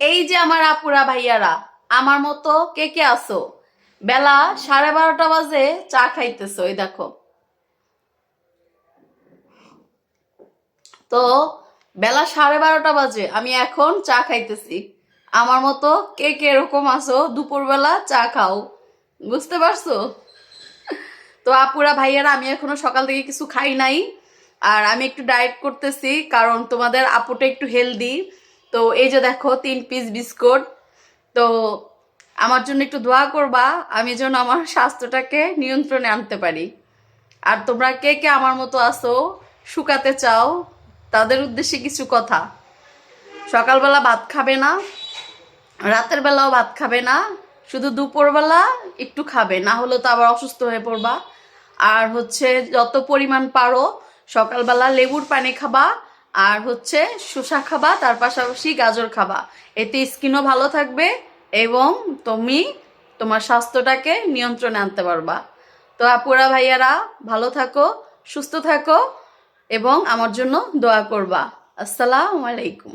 এই যে আমার আপুরা ভাইয়ারা, আমার মতো কে কে আসো বেলা সাড়ে বারোটা বাজে চা খাইতেছো, এই দেখো। তো বেলা সাড়ে বারোটা বাজে, আমি এখন চা খাইতেছি। আমার মতো কে কে এরকম আসো দুপুরবেলা চা খাও। বুঝতে পারছ? তো আপুরা ভাইয়ারা, আমি এখনও সকাল থেকে কিছু খাই নাই। আর আমি একটু ডায়েট করতেছি, কারণ তোমাদের আপুটা একটু হেলদি। তো এই যে দেখো, তিন পিস বিস্কুট। তো আমার জন্য একটু দোয়া করবা, আমি যেন আমার স্বাস্থ্যটাকে নিয়ন্ত্রণে আনতে পারি। আর তোমরা কে কে আমার মতো আসো শুকাতে চাও, তাদের উদ্দেশ্যে কিছু কথা। সকালবেলা ভাত খাবে না, রাতের বেলাও ভাত খাবে না, শুধু দুপুরবেলা একটু খাবে, না হলে তো আবার অসুস্থ হয়ে পড়বা। আর হচ্ছে, যত পরিমাণ পারো, সকালবেলা লেবুর পানি খাবা আর হচ্ছে শসা খাবা, তার পাশাপাশি গাজর খাবা। এতে স্কিনও ভালো থাকবে এবং তুমি তোমার স্বাস্থ্যটাকে নিয়ন্ত্রণে আনতে পারবা। তো আপুরা, ভাইয়ারা, ভালো থাকো, সুস্থ থাকো এবং আমার জন্য দোয়া করবা। আসসালামু আলাইকুম।